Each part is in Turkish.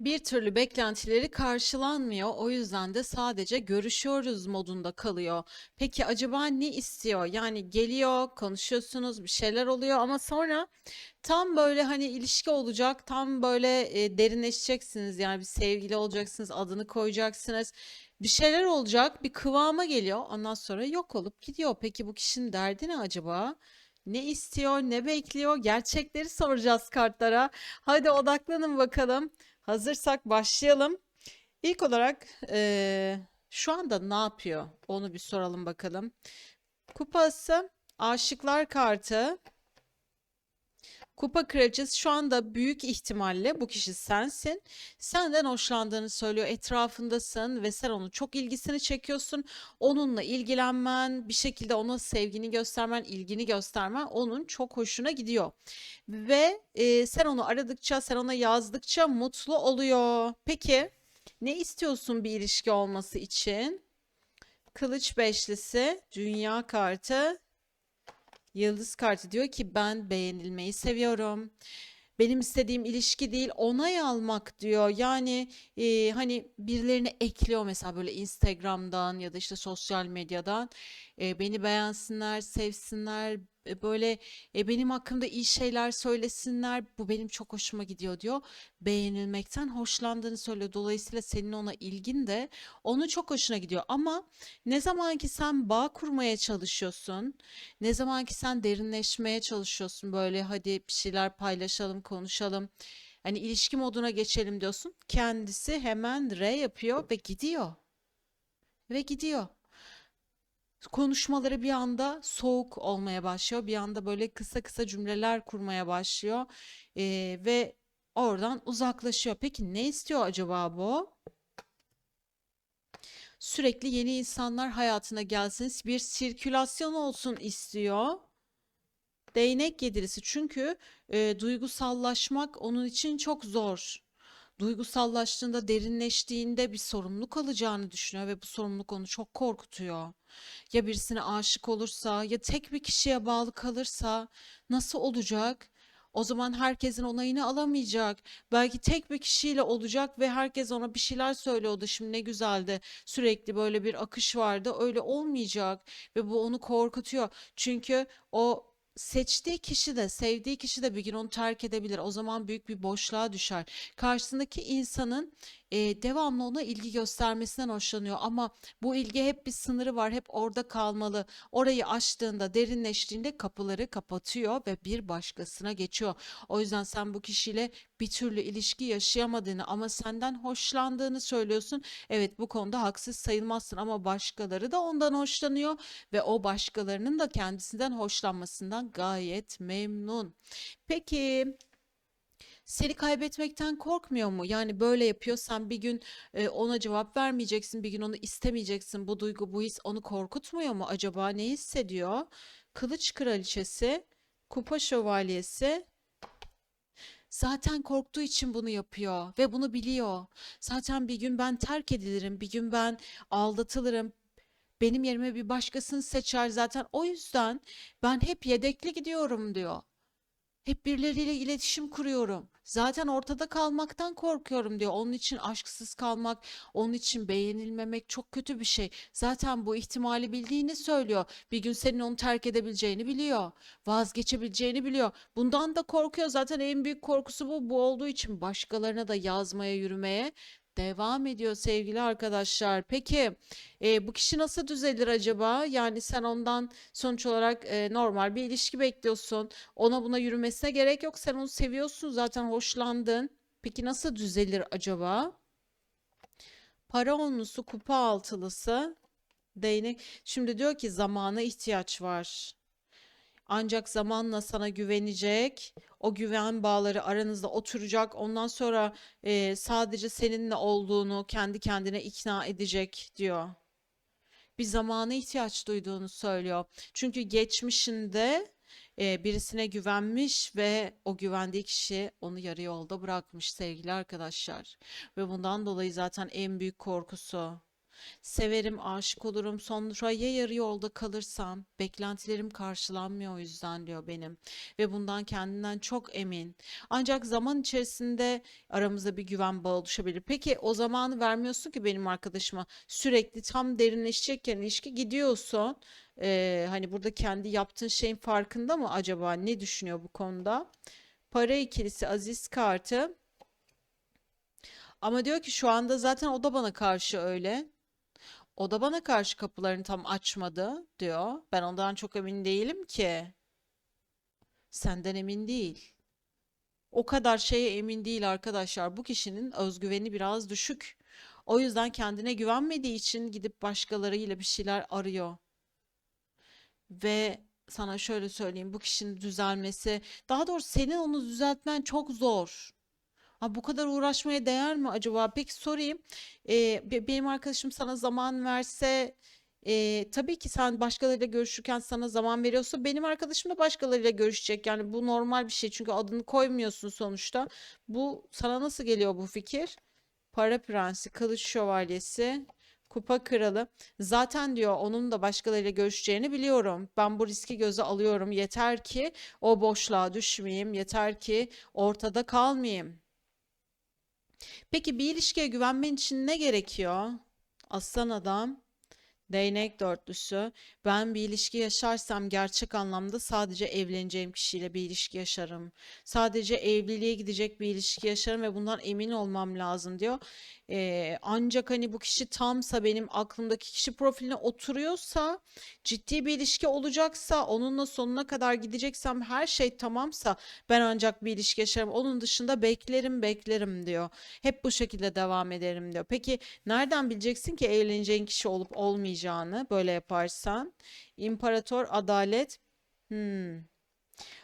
Bir türlü beklentileri karşılanmıyor. O yüzden de sadece görüşüyoruz modunda kalıyor. Peki acaba ne istiyor? Yani geliyor, konuşuyorsunuz, bir şeyler oluyor ama sonra tam böyle hani ilişki olacak, tam böyle e, derinleşeceksiniz. Yani bir sevgili olacaksınız, adını koyacaksınız. Bir şeyler olacak, bir kıvama geliyor. Ondan sonra yok olup gidiyor. Peki bu kişinin derdi ne acaba? Ne istiyor, ne bekliyor? Gerçekleri soracağız kartlara. Hadi odaklanın bakalım. Hazırsak başlayalım. İlk olarak eee, şu anda ne yapıyor? Onu bir soralım bakalım. Kupası, aşıklar kartı. Kupa kraliçesi şu anda büyük ihtimalle bu kişi sensin. Senden hoşlandığını söylüyor. Etrafındasın ve sen onun çok ilgisini çekiyorsun. Onunla ilgilenmen, bir şekilde ona sevgini göstermen, ilgini göstermen onun çok hoşuna gidiyor. Ve e, sen onu aradıkça, sen ona yazdıkça mutlu oluyor. Peki ne istiyorsun bir ilişki olması için? Kılıç beşlisi, dünya kartı, yıldız kartı diyor ki ben beğenilmeyi seviyorum. Benim istediğim ilişki değil, onay almak diyor. Yani e, hani birilerini ekliyor mesela böyle Instagram'dan ya da işte sosyal medyadan. E, beni beğensinler, sevsinler, böyle e, benim hakkımda iyi şeyler söylesinler. Bu benim çok hoşuma gidiyor diyor. Beğenilmekten hoşlandığını söylüyor. Dolayısıyla senin ona ilgin de onun çok hoşuna gidiyor. Ama ne zaman ki sen bağ kurmaya çalışıyorsun, ne zaman ki sen derinleşmeye çalışıyorsun böyle hadi bir şeyler paylaşalım, konuşalım. Hani ilişki moduna geçelim diyorsun. Kendisi hemen R yapıyor ve gidiyor. Ve gidiyor. Konuşmaları bir anda soğuk olmaya başlıyor. Bir anda böyle kısa kısa cümleler kurmaya başlıyor. Ee, ve oradan uzaklaşıyor. Peki ne istiyor acaba bu? Sürekli yeni insanlar hayatına gelsin, bir sirkülasyon olsun istiyor. Değnek yedirisi çünkü e, duygusallaşmak onun için çok zor. Duygusallaştığında, derinleştiğinde bir sorumluluk alacağını düşünüyor ve bu sorumluluk onu çok korkutuyor. Ya birisine aşık olursa, ya tek bir kişiye bağlı kalırsa nasıl olacak? O zaman herkesin onayını alamayacak. Belki tek bir kişiyle olacak ve herkes ona bir şeyler söylüyordu. Şimdi ne güzeldi. Sürekli böyle bir akış vardı. Öyle olmayacak ve bu onu korkutuyor. Çünkü o seçtiği kişi de sevdiği kişi de bir gün onu terk edebilir. O zaman büyük bir boşluğa düşer. Karşısındaki insanın e, devamlı ona ilgi göstermesinden hoşlanıyor ama bu ilgi hep bir sınırı var. Hep orada kalmalı. Orayı aştığında, derinleştiğinde kapıları kapatıyor ve bir başkasına geçiyor. O yüzden sen bu kişiyle bir türlü ilişki yaşayamadığını ama senden hoşlandığını söylüyorsun. Evet bu konuda haksız sayılmazsın ama başkaları da ondan hoşlanıyor ve o başkalarının da kendisinden hoşlanmasından gayet memnun. Peki seni kaybetmekten korkmuyor mu? Yani böyle yapıyorsan bir gün e, ona cevap vermeyeceksin, bir gün onu istemeyeceksin. Bu duygu, bu his onu korkutmuyor mu acaba? Ne hissediyor? Kılıç kraliçesi, kupa şövalyesi zaten korktuğu için bunu yapıyor ve bunu biliyor. Zaten bir gün ben terk edilirim, bir gün ben aldatılırım. Benim yerime bir başkasını seçer zaten. O yüzden ben hep yedekli gidiyorum diyor. Hep birileriyle iletişim kuruyorum. Zaten ortada kalmaktan korkuyorum diyor. Onun için aşksız kalmak, onun için beğenilmemek çok kötü bir şey. Zaten bu ihtimali bildiğini söylüyor. Bir gün senin onu terk edebileceğini biliyor. Vazgeçebileceğini biliyor. Bundan da korkuyor. Zaten en büyük korkusu bu. Bu olduğu için başkalarına da yazmaya, yürümeye devam ediyor sevgili arkadaşlar. Peki e, bu kişi nasıl düzelir acaba? Yani sen ondan sonuç olarak e, normal bir ilişki bekliyorsun. Ona buna yürümesine gerek yok. Sen onu seviyorsun zaten hoşlandın. Peki nasıl düzelir acaba? Para onlusu, kupa altılısı, değnek. Şimdi diyor ki zamana ihtiyaç var. Ancak zamanla sana güvenecek. O güven bağları aranızda oturacak. Ondan sonra e, sadece seninle olduğunu kendi kendine ikna edecek diyor. Bir zamana ihtiyaç duyduğunu söylüyor. Çünkü geçmişinde e, birisine güvenmiş ve o güvendiği kişi onu yarı yolda bırakmış sevgili arkadaşlar. Ve bundan dolayı zaten en büyük korkusu. Severim, aşık olurum. Sonra ya yarı yolda kalırsam, beklentilerim karşılanmıyor o yüzden diyor benim. Ve bundan kendinden çok emin. Ancak zaman içerisinde aramızda bir güven bağı oluşabilir. Peki o zamanı vermiyorsun ki benim arkadaşıma. Sürekli tam derinleşecekken ilişki gidiyorsun. Ee, hani burada kendi yaptığın şeyin farkında mı acaba? Ne düşünüyor bu konuda? Para ikilisi aziz kartı. Ama diyor ki şu anda zaten o da bana karşı öyle. O da bana karşı kapılarını tam açmadı diyor. Ben ondan çok emin değilim ki. Senden emin değil. O kadar şeye emin değil arkadaşlar. Bu kişinin özgüveni biraz düşük. O yüzden kendine güvenmediği için gidip başkalarıyla bir şeyler arıyor. Ve sana şöyle söyleyeyim, bu kişinin düzelmesi, daha doğrusu senin onu düzeltmen çok zor. Ha, bu kadar uğraşmaya değer mi acaba? Peki sorayım. Ee, be- benim arkadaşım sana zaman verse, e, tabii ki sen başkalarıyla görüşürken sana zaman veriyorsa benim arkadaşım da başkalarıyla görüşecek. Yani bu normal bir şey çünkü adını koymuyorsun sonuçta. Bu sana nasıl geliyor bu fikir? Para prensi, kılıç şövalyesi, kupa kralı. Zaten diyor onun da başkalarıyla görüşeceğini biliyorum. Ben bu riski göze alıyorum. Yeter ki o boşluğa düşmeyeyim. Yeter ki ortada kalmayayım. Peki bir ilişkiye güvenmen için ne gerekiyor? Aslan adam. Değnek dörtlüsü. Ben bir ilişki yaşarsam gerçek anlamda sadece evleneceğim kişiyle bir ilişki yaşarım. Sadece evliliğe gidecek bir ilişki yaşarım ve bundan emin olmam lazım diyor. Ee, ancak hani bu kişi tamsa benim aklımdaki kişi profiline oturuyorsa, ciddi bir ilişki olacaksa, onunla sonuna kadar gideceksem, her şey tamamsa ben ancak bir ilişki yaşarım. Onun dışında beklerim, beklerim diyor. Hep bu şekilde devam ederim diyor. Peki nereden bileceksin ki evleneceğin kişi olup olmayacağını böyle yaparsan? İmparator, adalet. Hmm.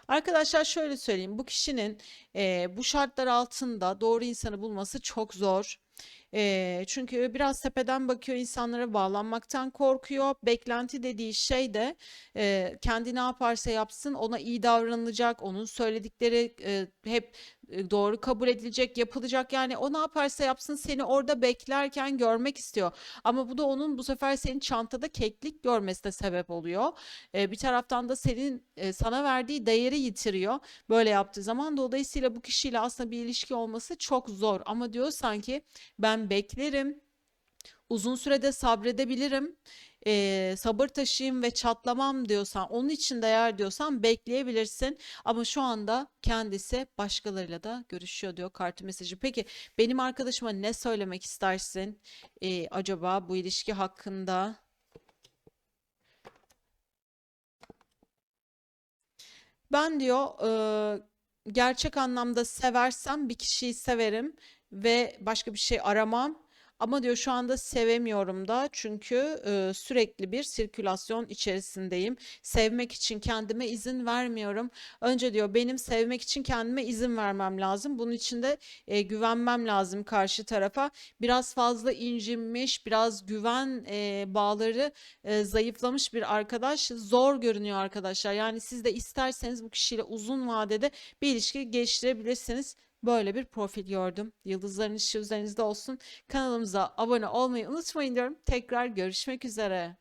Arkadaşlar şöyle söyleyeyim. Bu kişinin eee, bu şartlar altında doğru insanı bulması çok zor. Eee, çünkü biraz tepeden bakıyor insanlara bağlanmaktan korkuyor. Beklenti dediği şey de eee, kendi ne yaparsa yapsın ona iyi davranılacak. Onun söyledikleri eee, hep e, doğru kabul edilecek, yapılacak. Yani o ne yaparsa yapsın seni orada beklerken görmek istiyor. Ama bu da onun bu sefer senin çantada keklik görmesine sebep oluyor. Eee, bir taraftan da senin e, sana verdiği değeri yitiriyor böyle yaptığı zaman. Dolayısıyla bu kişiyle aslında bir ilişki olması çok zor. Ama diyor sanki ben beklerim, uzun sürede sabredebilirim, eee, sabır taşıyayım ve çatlamam diyorsan, onun için de eğer diyorsan bekleyebilirsin. Ama şu anda kendisi başkalarıyla da görüşüyor diyor kartı mesajı. Peki benim arkadaşıma ne söylemek istersin eee, acaba bu ilişki hakkında? Ben diyor eee, gerçek anlamda seversem bir kişiyi severim ve başka bir şey aramam. Ama diyor şu anda sevemiyorum da çünkü eee, sürekli bir sirkülasyon içerisindeyim. Sevmek için kendime izin vermiyorum. Önce diyor benim sevmek için kendime izin vermem lazım. Bunun için de eee, güvenmem lazım karşı tarafa. Biraz fazla incinmiş, biraz güven eee, bağları e, zayıflamış bir arkadaş zor görünüyor arkadaşlar. Yani siz de isterseniz bu kişiyle uzun vadede bir ilişki geliştirebilirsiniz. Böyle bir profil gördüm. Yıldızların ışığı üzerinizde olsun. Kanalımıza abone olmayı unutmayın diyorum. Tekrar görüşmek üzere.